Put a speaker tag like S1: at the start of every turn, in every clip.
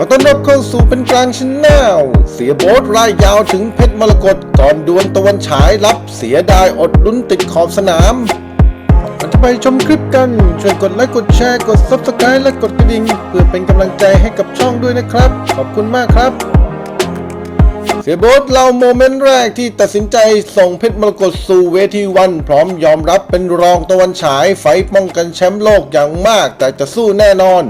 S1: ขอต้อนรับเข้าสู่เป็นกลางชแนลเสียโบ๊ทรายยาวถึงเพชรมรกตก่อนดวลตะวันฉายรับเสียดายอดลุ้นติดขอบสนามก่อนจะไปชมคลิปกัน ช่วยกดไลค์กดแชร์กด Subscribe และกดกระดิ่ง เพื่อเป็นกำลังใจให้กับช่องด้วยนะครับ ขอบคุณมากครับ เสียโบ๊ทเล่าโมเมนต์แรกที่ตัดสินใจส่งเพชรมรกตสู่เวทีวัน พร้อมยอมรับเป็นรองตะวันฉายไฟป้องกันแชมป์โลกอย่างมาก แต่จะสู้แน่นอน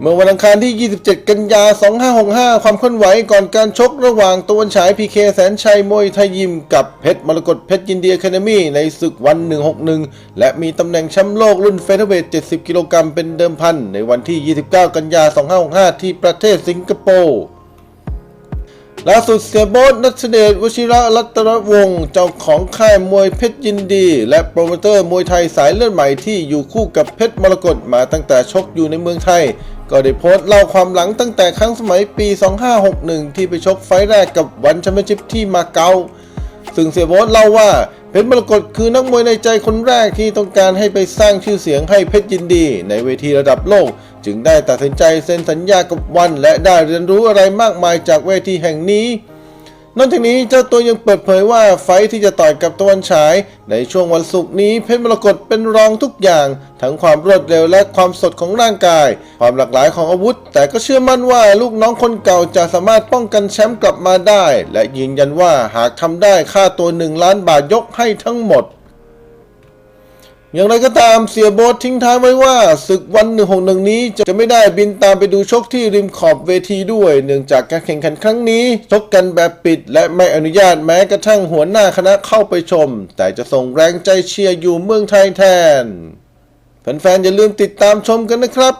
S1: เมื่อวันอังคารที่ 27 กันยา 2565 ความเคลื่อนไหวก่อนการชกระหว่างตะวันฉายพีเคแสนชัยมวยไทยยิมกับเพชรมรกตเพชรยินเดียแคามี่ในศึกวัน 161 และมีตำแหน่งแชมป์โลกรุ่นเฟเธอร์เวท 70 กิโลกรัมเป็นเดิมพัน ในวันที่ 29 กันยา 2565 ที่ประเทศสิงคโปร์ ล่าสุดเสียโบ๊ทนัทเดชวชิระรัตนวงศ์เจ้าของค่ายมวยเพชรยินดี และโปรโมเตอร์มวยไทยสายเลือดใหม่ที่อยู่คู่กับเพชรมรกตมาตั้งแต่ชกอยู่ในเมืองไทย ก็ได้โพสต์เล่าความหลังตั้งแต่ครั้งสมัยปี 2561 ที่ไปชกไฟแรกกับวันแชมเปี้ยนชิพที่มาเก๊า ซึ่งเสียโบสเล่าว่าเพชรมรกตคือนักมวยในใจคนแรกที่ต้องการให้ไปสร้างชื่อเสียงให้เพชรยินดี ในเวทีระดับโลก จึงได้ตัดสินใจเซ็นสัญญากับวัน และได้เรียนรู้อะไรมากมายจากเวทีแห่งนี้ นอกจากนี้เจ้าตัวยังเปิดเผยว่าไฟที่จะต่อยกับตะวันฉาย ในช่วงวันศุกร์นี้เพชรมรกตเป็นรองทุกอย่าง ทั้งความรวดเร็วและความสดของร่างกาย ความหลากหลายของอาวุธ แต่ก็เชื่อมั่นว่าลูกน้องคนเก่าจะสามารถป้องกันแชมป์กลับมาได้ และยืนยันว่าหากทำได้ค่าตัวหนึ่งล้านบาทยกให้ทั้งหมด อย่างไรก็ตามเสียโบสททิ้งท้ายไว้ว่าศึกวันหนึ่งหงดนี้จะไม่ได้บินตามไปดูชกที่ริมขอบเวทีด้วย เนื่องจากการแข่งขันครั้งนี้ชกกันแบบปิด และไม่อนุญาตแม้กระทั่งหัวหน้าคณะเข้าไปชม แต่จะส่งแรงใจเชียร์อยู่เมืองไทยแทน แฟนๆอย่าลืมติดตามชมกันนะครับ